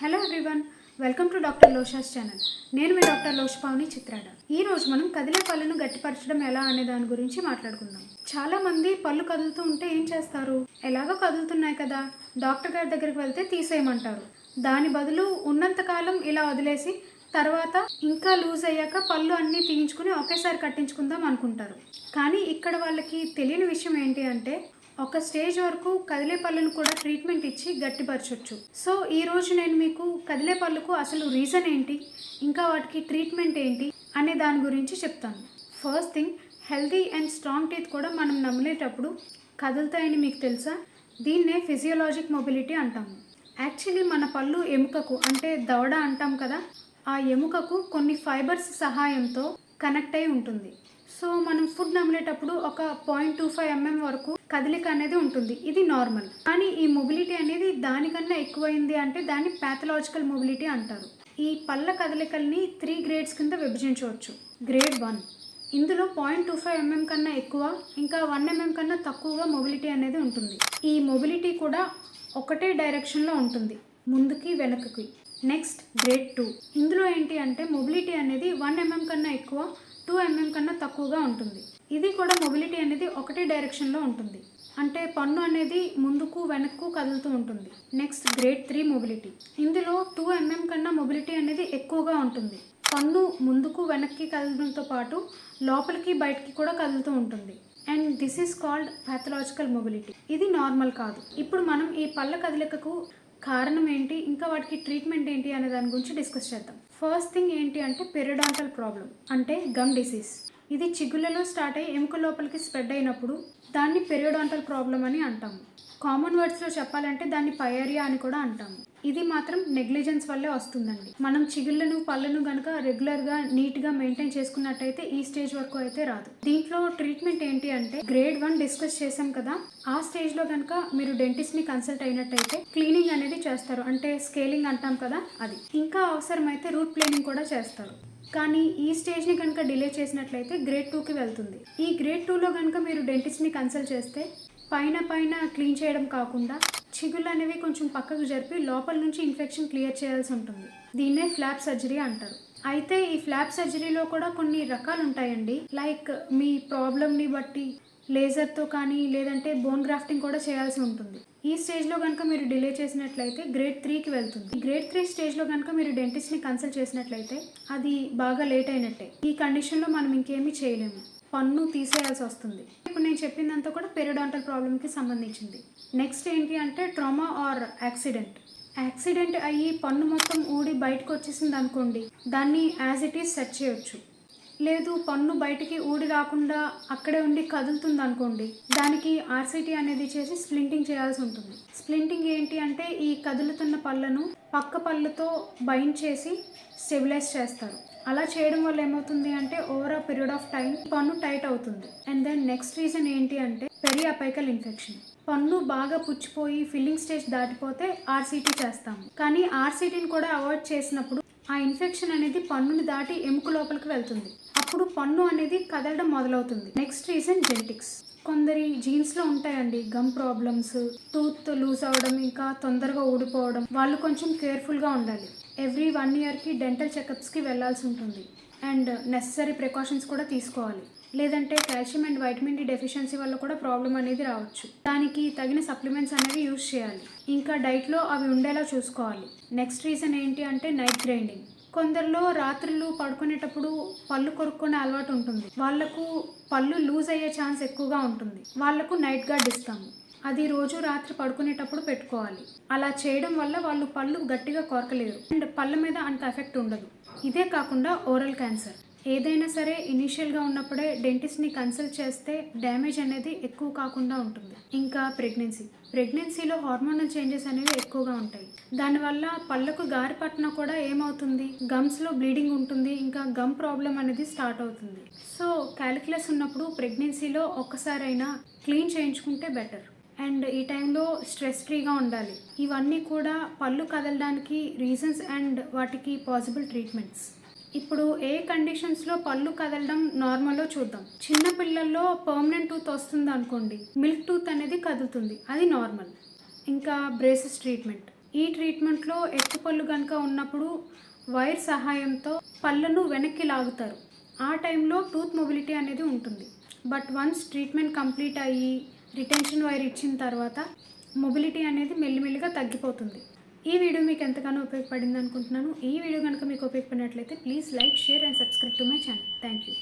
Hello everyone welcome to doctor లోషాస్ channel నేను మీ doctor లోషపావని Chitrada ఈ రోజు మనం కదిలే పళ్ళను గట్టిపరచడం ఎలా అనే దాని గురించి మాట్లాడుకుందాం. చాలా మంది పళ్ళు కదులుతూ ఉంటే ఏం చేస్తారు? ఎలాగో కదులుతున్నాయి కదా డాక్టర్ గారి దగ్గరికి వెళ్తే తీసేయమంటారు. దాని బదులు ఉన్నంత కాలం ఇలా వదిలేసి తర్వాత ఇంకా లూజ్ అయ్యాక పళ్ళు అన్నీ తీయించుకుని ఒకేసారి కట్టించుకుందాం అనుకుంటారు. కానీ ఇక్కడ వాళ్ళకి తెలియని విషయం ఏంటి అంటే ఒక స్టేజ్ వరకు కదిలే పళ్ళను కూడా ట్రీట్మెంట్ ఇచ్చి గట్టిపరచొచ్చు. సో ఈ రోజు నేను మీకు కదిలే పళ్ళకు అసలు రీజన్ ఏంటి? ఇంకా వాటికి ట్రీట్మెంట్ ఏంటి? అనే దాని గురించి చెప్తాను. First thing healthy and strong teeth కూడా మనం నమ్మలేటప్పుడు కదులుతాయని మీకు తెలుసా? దీన్నే ఫిజియోలాజిక్ మొబిలిటీ అంటాము. యాక్చువల్లీ మన పళ్ళు ఎముకకు అంటే దవడ అంటాం కదా ఆ ఎముకకు కొన్ని ఫైబర్స్ సహాయంతో కనెక్ట్ అయి ఉంటుంది. సో మనం ఫుడ్ నమిలేటప్పుడు ఒక పాయింట్ టూ ఫైవ్ ఎంఎం వరకు కదలిక అనేది ఉంటుంది. ఇది నార్మల్ కానీ ఈ మొబిలిటీ అనేది దానికన్నా ఎక్కువైంది అంటే దాన్ని ప్యాథలాజికల్ మొబిలిటీ అంటారు. ఈ పళ్ళ కదలికల్ని త్రీ గ్రేడ్స్ కింద విభజించవచ్చు. గ్రేడ్ వన్ ఇందులో పాయింట్ టూ ఫైవ్ ఎంఎం కన్నా ఎక్కువ ఇంకా వన్ ఎంఎం కన్నా తక్కువగా మొబిలిటీ అనేది ఉంటుంది. ఈ మొబిలిటీ కూడా ఒకటే డైరెక్షన్లో ఉంటుంది. ముందుకి వెనకకి. Next grade two. ఇందులో ఏంటి అంటే మొబిలిటీ అనేది వన్ ఎంఎం కన్నా ఎక్కువ టూ ఎంఎం కన్నా తక్కువగా ఉంటుంది. ఇది కూడా మొబిలిటీ అనేది ఒకటే డైరెక్షన్లో ఉంటుంది. అంటే పన్ను అనేది ముందుకు వెనక్కు కదులుతూ ఉంటుంది. Next grade three mobility. ఇందులో టూ ఎంఎం కన్నా మొబిలిటీ అనేది ఎక్కువగా ఉంటుంది. పన్ను ముందుకు వెనక్కి కదలడంతో పాటు లోపలికి బయటికి కూడా కదులుతూ ఉంటుంది. And this is called pathological mobility. ఇది నార్మల్ కాదు. ఇప్పుడు మనం ఈ పళ్ళ కదలికకు కారణం ఏంటి ఇంకా వాటికి ట్రీట్మెంట్ ఏంటి అనే దాని గురించి డిస్కస్ చేద్దాం. ఫస్ట్ థింగ్ ఏంటి అంటే పెరిడాంటల్ ప్రాబ్లం అంటే గమ్ డిసీజ్. ఇది చిగుళ్ళలో స్టార్ట్ అయ్యి ఎముక లోపలికి స్ప్రెడ్ అయినప్పుడు దాన్ని పెరియోడాంటల్ ప్రాబ్లం అని అంటాము. కామన్ వర్డ్స్లో చెప్పాలంటే దాన్ని పయేరియా అని కూడా అంటాము. ఇది మాత్రం నెగ్లిజెన్స్ వల్లే వస్తుందండి. మనం చిగుళ్ళను పళ్ళను కనుక రెగ్యులర్గా నీట్గా మెయింటైన్ చేసుకున్నట్టయితే ఈ స్టేజ్ వరకు అయితే రాదు. దీంట్లో ట్రీట్మెంట్ ఏంటి అంటే గ్రేడ్ వన్ డిస్కస్ చేసాం కదా ఆ స్టేజ్లో కనుక మీరు డెంటిస్ట్ని కన్సల్ట్ అయినట్టయితే క్లీనింగ్ అనేది చేస్తారు. అంటే స్కేలింగ్ అంటాం కదా అది. ఇంకా అవసరమైతే రూట్ ప్లేనింగ్ కూడా చేస్తారు. కానీ ఈ స్టేజ్ని కనుక డిలే చేసినట్లయితే గ్రేడ్ టూకి వెళ్తుంది. ఈ గ్రేడ్ టూలో కనుక మీరు డెంటిస్ట్ని కన్సల్ట్ చేస్తే పైన పైన క్లీన్ చేయడం కాకుండా చిగుళ్ళు అనేవి కొంచెం పక్కకు జరిపి లోపల నుంచి ఇన్ఫెక్షన్ క్లియర్ చేయాల్సి ఉంటుంది. దీన్నే ఫ్లాప్ సర్జరీ అంటారు. అయితే ఈ ఫ్లాప్ సర్జరీలో కూడా కొన్ని రకాలు ఉంటాయండి. లైక్ మీ ప్రాబ్లమ్ని బట్టి లేజర్తో కానీ లేదంటే బోన్ గ్రాఫ్టింగ్ కూడా చేయాల్సి ఉంటుంది. ఈ స్టేజ్లో కనుక మీరు డిలే చేసినట్లయితే గ్రేడ్ త్రీకి వెళ్తుంది. ఈ గ్రేడ్ త్రీ స్టేజ్లో కనుక మీరు డెంటిస్ట్ని కన్సల్ట్ చేసినట్లయితే అది బాగా లేట్ అయినట్టే. ఈ కండిషన్లో మనం ఇంకేమీ చేయలేము. పన్ను తీసేయాల్సి వస్తుంది. ఇప్పుడు నేను చెప్పిందంతా కూడా పెరిడాంటల్ ప్రాబ్లమ్కి సంబంధించింది. నెక్స్ట్ ఏంటి అంటే ట్రామా ఆర్ యాక్సిడెంట్. యాక్సిడెంట్ అయ్యి పన్ను మొత్తం ఊడి బయటకు వచ్చేసింది అనుకోండి దాన్ని యాజ్ ఇట్ ఈస్ సెట్ చేయొచ్చు. లేదు పన్ను బయటికి ఊడి రాకుండా అక్కడే ఉండి కదులుతుంది అనుకోండి దానికి ఆర్సిటీ అనేది చేసి స్ప్లింటింగ్ చేయాల్సి ఉంటుంది. స్ప్లింటింగ్ ఏంటి అంటే ఈ కదులుతున్న పళ్ళను పక్క పళ్ళతో బైండ్ చేసి స్టెబిలైజ్ చేస్తారు. అలా చేయడం వల్ల ఏమవుతుంది అంటే over a period of time పన్ను టైట్ అవుతుంది. అండ్ దెన్ నెక్స్ట్ రీజన్ ఏంటి అంటే పెరి అపైకల్ ఇన్ఫెక్షన్. పన్ను బాగా పుచ్చిపోయి ఫిల్లింగ్ స్టేజ్ దాటిపోతే ఆర్సిటీ చేస్తాము. కానీ ఆర్సిటీని కూడా అవాయిడ్ చేసినప్పుడు ఆ ఇన్ఫెక్షన్ అనేది పన్నుని దాటి ఎముక లోపలికి వెళ్తుంది. అప్పుడు పన్ను అనేది కదలడం మొదలవుతుంది. నెక్స్ట్ రీజన్ జెనెటిక్స్ కొందరి జీన్స్లో ఉంటాయండి. గమ్ ప్రాబ్లమ్స్ టూత్ లూజ్ అవడం ఇంకా తొందరగా ఊడిపోవడం. వాళ్ళు కొంచెం కేర్ఫుల్గా ఉండాలి. ఎవ్రీ వన్ ఇయర్కి డెంటల్ చెకప్స్కి వెళ్ళాల్సి ఉంటుంది. అండ్ నెససరీ ప్రికాషన్స్ కూడా తీసుకోవాలి. లేదంటే calcium and vitamin D deficiency వల్ల కూడా ప్రాబ్లం అనేది రావచ్చు. దానికి తగిన సప్లిమెంట్స్ అనేవి యూజ్ చేయాలి. ఇంకా డైట్లో అవి ఉండేలా చూసుకోవాలి. నెక్స్ట్ రీజన్ ఏంటి అంటే నైట్ గ్రైండింగ్ కొందరిలో రాత్రులు పడుకునేటప్పుడు పళ్ళు కొరుక్కునే అలవాటు ఉంటుంది. వాళ్ళకు పళ్ళు లూజ్ అయ్యే ఛాన్స్ ఎక్కువగా ఉంటుంది. వాళ్ళకు నైట్ గార్డ్ ఇస్తాము. అది రోజు రాత్రి పడుకునేటప్పుడు పెట్టుకోవాలి. అలా చేయడం వల్ల వాళ్ళు పళ్ళు గట్టిగా కొరకలేరు. అండ్ పళ్ళ మీద అంత ఎఫెక్ట్ ఉండదు. ఇదే కాకుండా ఓరల్ క్యాన్సర్. ఏదైనా సరే ఇనీషియల్గా ఉన్నప్పుడే డెంటిస్ట్ని కన్సల్ట్ చేస్తే డ్యామేజ్ అనేది ఎక్కువ కాకుండా ఉంటుంది. ఇంకా ప్రెగ్నెన్సీ ప్రెగ్నెన్సీలో హార్మోనల్ చేంజెస్ అనేవి ఎక్కువగా ఉంటాయి. దానివల్ల పళ్ళకు గారి పట్టిన కూడా ఏమవుతుంది? గమ్స్లో బ్లీడింగ్ ఉంటుంది. ఇంకా గమ్ ప్రాబ్లం అనేది స్టార్ట్ అవుతుంది. సో క్యాలిక్యులస్ ఉన్నప్పుడు ప్రెగ్నెన్సీలో ఒక్కసారైనా క్లీన్ చేయించుకుంటే బెటర్ అండ్ ఈ టైంలో స్ట్రెస్ ఫ్రీగా ఉండాలి. ఇవన్నీ కూడా పళ్ళు కదలడానికి రీజన్స్ అండ్ వాటికి పాసిబుల్ ట్రీట్మెంట్స్ ఇప్పుడు ఏ కండిషన్స్లో పళ్ళు కదలడం నార్మల్లో చూద్దాం. చిన్న పిల్లల్లో పర్మనెంట్ టూత్ వస్తుంది అనుకోండి మిల్క్ టూత్ అనేది కదులుతుంది అది నార్మల్ ఇంకా బ్రేసెస్ ట్రీట్మెంట్ ఈ ట్రీట్మెంట్లో ఎత్తు పళ్ళు కనుక ఉన్నప్పుడు వైర్ సహాయంతో పళ్ళను వెనక్కి లాగుతారు. ఆ టైంలో టూత్ మొబిలిటీ అనేది ఉంటుంది. బట్ వన్స్ ట్రీట్మెంట్ కంప్లీట్ అయ్యి రిటెన్షన్ వైర్ ఇచ్చిన తర్వాత మొబిలిటీ అనేది మెల్లిమెల్లిగా తగ్గిపోతుంది. ఈ వీడియో మీకు ఎంతగానో ఉపయోగపడింది అనుకుంటున్నాను. ఈ వీడియో కనుక మీకు ఉపయోగపడినట్లయితే please like share and subscribe to my channel thank you